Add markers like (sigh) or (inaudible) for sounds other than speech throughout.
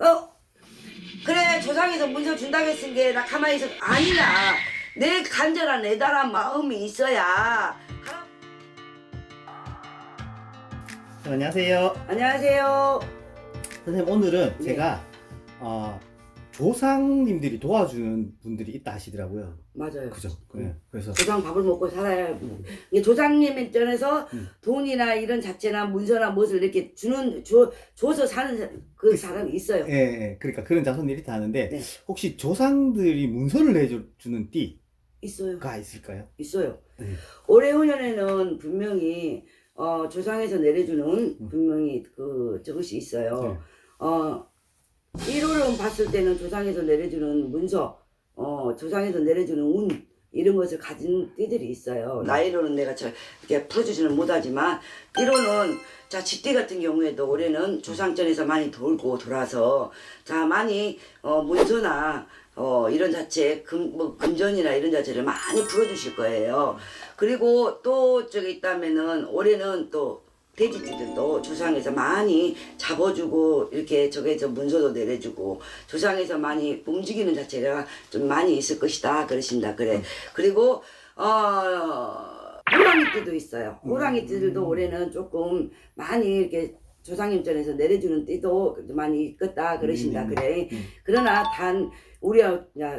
어 그래 조상에서 문서 준다고 했은 게 나 가만히 있어 아니야 내 간절한 애달한 마음이 있어야 할아- 안녕하세요. 안녕하세요 선생님 오늘은 네. 제가 어, 조상님들이 도와주는 분들이 있다 하시더라고요. 맞아요 그죠? 네. 그래서 조상 밥을 먹고 살아야 뭐. 이게 조상님 입장에서 음. 돈이나 이런 자체나 문서나 무엇을 이렇게 주는 줘, 줘서 사는 그 사람이 있어요 예, 예, 그러니까 그런 자손들이 있다 하는데 네. 혹시 조상들이 문서를 내주는 있어요 있을까요? 있어요. 네. 올해 후년에는 분명히 어, 조상에서 내려주는 음. 분명히 그 저것이 있어요. 네. 어 1호를 봤을 때는 조상에서 내려주는 문서, 어 조상에서 내려주는 운 이런 것을 가진 띠들이 있어요. 네. 나이로는 내가 저 이렇게 풀어주지는 못하지만 1호는 자 집띠 같은 경우에도 올해는 조상전에서 많이 돌고 돌아서 자 많이 어 문서나 어 이런 자체 금, 뭐 금전이나 이런 자체를 많이 풀어주실 거예요. 그리고 또 저기 있다면은 올해는 또 돼지띠들도 조상에서 많이 잡아주고 이렇게 저게 저 문서도 내려주고 조상에서 많이 움직이는 자체가 좀 많이 있을 것이다 그러신다 그래. 그리고 어 호랑이띠도 있어요. 호랑이띠들도 올해는 조금 많이 이렇게 조상 입장에서 내려주는 띠도 많이 있겠다 그러신다 음, 그래. 음. 그러나 단 우리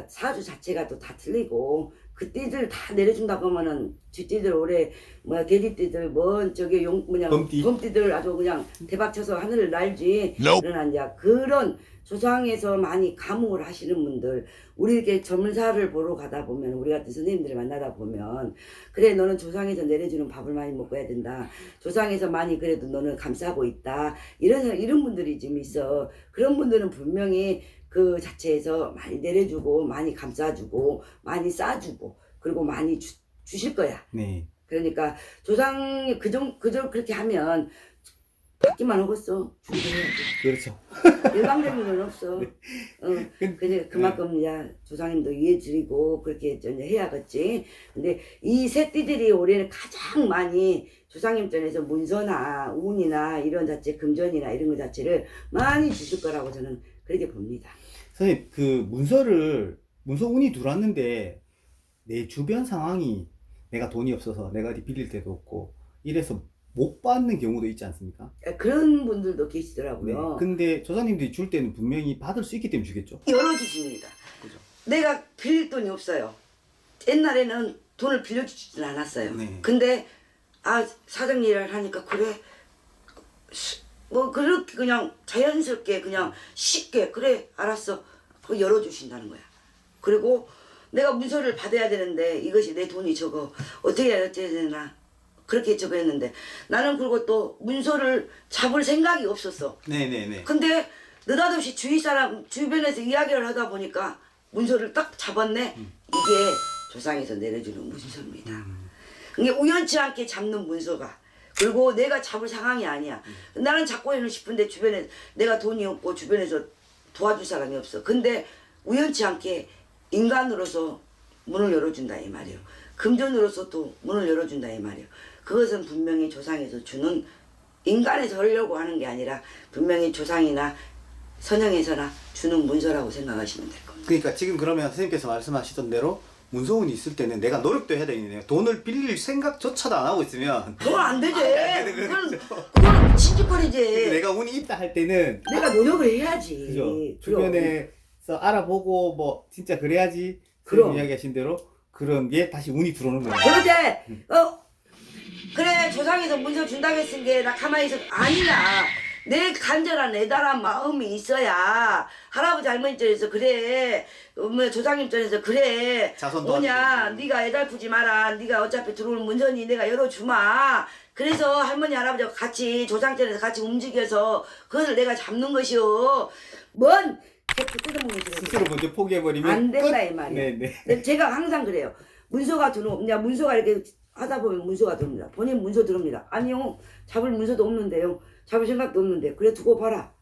사주 자체가 또 다 틀리고 그 띠들 다 내려준다고 하면은 쥐띠들 올해 뭐 돼지띠들 뭐 저기 용 뭐냐 범띠. 범띠 들 아주 그냥 대박 쳐서 하늘을 날지 그러나 이제 그런 조상에서 많이 감흥을 하시는 분들 우리 이렇게 전문사를 보러 가다 보면 우리 같은 선생님들을 만나다 보면 그래 너는 조상에서 내려주는 밥을 많이 먹어야 된다. 조상에서 많이 그래도 너는 감싸고 있다. 이런 이런 분들이 좀 있어. 그런 분들은 분명히 그 자체에서 많이 내려주고 많이 감싸주고 많이 싸주고 그리고 많이 주, 주실 거야 네. 그러니까 조상이 그정 그저 그렇게 하면 받기만 하겠어 그렇죠. 일방적인 건 없어. (laughs) 네. 어, 근데 그만큼 이제 조상님도 이해 드리고 그렇게 이제 해야겠지. 근데 이 새띠들이 올해는 가장 많이 조상님 전에서 문서나 운이나 이런 자체 금전이나 이런 것 자체를 많이 주실 거라고 저는 그렇게 봅니다. 선생님 그 문서를 문서 운이 들어왔는데 내 주변 상황이 내가 돈이 없어서 내가 어디 빌릴 데도 없고 이래서 못 받는 경우도 있지 않습니까? 그런 분들도 네. 계시더라고요. 근데 조상님들이 줄 때는 분명히 받을 수 있기 때문에 주겠죠. 열어주십니다. 그죠. 내가 빌릴 돈이 없어요. 옛날에는 돈을 빌려주진 않았어요. 네. 근데 아 사장 일을 하니까 그래 시- 뭐 그렇게 그냥 자연스럽게 그냥 쉽게 그래 알았어 그 열어주신다는 거야. 그리고 내가 문서를 받아야 되는데 이것이 내 돈이 적어 어떻게 해야 되나 그렇게 저거 했는데 나는 그리고 또 문서를 잡을 생각이 없었어. 네네네. 근데 느닷없이 주위 사람 주변에서 이야기를 하다 보니까 문서를 딱 잡았네. 이게 조상에서 내려주는 문서입니다. 이게 우연치 않게 잡는 문서가 그리고 내가 잡을 상황이 아니야. 나는 잡고는 싶은데 주변에 내가 돈이 없고 주변에서 도와줄 사람이 없어. 근데 우연치 않게 인간으로서 문을 열어준다 이 말이에요. 금전으로서 또 문을 열어준다 이 말이에요. 그것은 분명히 조상에서 주는 인간에서 하려고 하는 게 아니라 분명히 조상이나 선영에서나 주는 문서라고 생각하시면 될 겁니다. 그러니까 지금 그러면 선생님께서 말씀하시던 대로 문서운이 있을 때는 내가 노력도 해야 되겠네요. 돈을 빌릴 생각조차도 안 하고 있으면 (laughs) 그건 안 되지. 안 돼, 그건. 그건 근데 진짓거리지. 내가 운이 있다 할 때는 내가 노력을 해야지. 그죠. 예, 그럼. 주변에서 알아보고 뭐 진짜 그래야지 그럼. 그런 이야기하신 대로 그런 게 다시 운이 들어오는 거예요. 그러지. 어 그래 조상에서 문서 준다고 했은 게 나 가만히 있어 아니야. 내 간절한 애달한 마음이 있어야 할아버지 할머니 입장에서 그래 어, 뭐 조상 입장에서 그래 자손 뭐냐. 네가 애달프지 마라 네가 어차피 들어올 문선이 내가 열어주마 그래서 할머니 할아버지가 같이 조상전에서 같이 움직여서 그것을 내가 잡는 것이오 뭔 개표 뜯어먹는 스스로 먼저 포기해버리면 안 된다, 끝! 이 말이야. 네네. 제가 항상 그래요. 문서가 들어오면, 야, 문서가 이렇게 하다 보면 문서가 들어옵니다. 본인 문서 들어옵니다. 아니요. 잡을 문서도 없는데요. 잡을 생각도 없는데. 그래, 두고 봐라.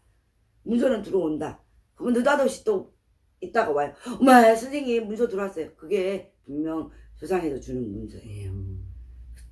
문서는 들어온다. 그러면 느닷없이 또 있다가 와요. 엄마, 선생님, 문서 들어왔어요. 그게 분명 조상에서 주는 문서예요.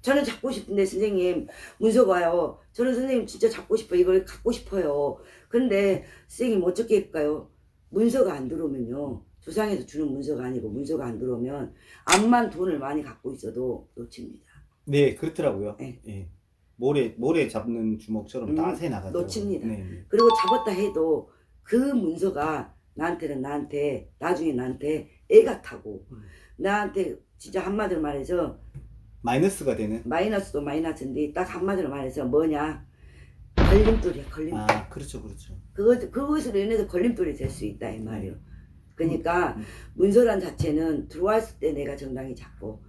저는 잡고 싶은데 선생님 문서가 와요. 저는 선생님 진짜 잡고 싶어 이걸 갖고 싶어요. 근데 선생님 어떻게 할까요? 문서가 안 들어오면요. 조상에서 주는 문서가 아니고 문서가 안 들어오면 암만 돈을 많이 갖고 있어도 놓칩니다. 네, 그렇더라고요. 네. 예. 모래 모래 잡는 주먹처럼 음, 따세 나가죠. 놓칩니다. 네, 네. 그리고 잡았다 해도 그 문서가 나한테는 나한테 나중에 나한테 애가 타고 음. 나한테 진짜 한마디로 말해서 마이너스가 되는. 마이너스도 마이너스인데 딱 한마디로 말해서 뭐냐 걸림돌이야 걸림돌 아, 그렇죠, 그렇죠. 그것, 그것으로 인해서 걸림돌이 될 수 있다 이 말이요 그러니까 음. 문서란 자체는 들어왔을 때 내가 정당히 잡고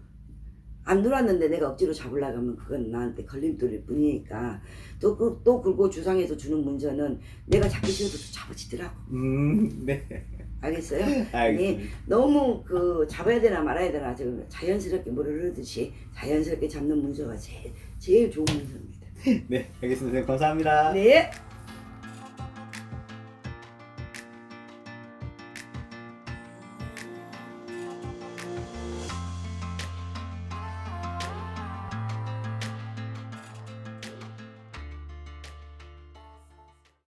안 들어왔는데 내가 억지로 잡으려고 하면 그건 나한테 걸림돌일 뿐이니까 또, 그, 또 그리고 주상에서 주는 문서는 내가 잡기 싫어도 잡아지더라고 음, 네. 알겠어요? (laughs) 알겠습니다. 너무 그 잡아야 되나 말아야 되나 지금 자연스럽게 물을 흐르듯이 자연스럽게 잡는 문서가 제일 제일 좋은 문서입니다. (laughs) 네, 알겠습니다. 선생님 감사합니다. 네.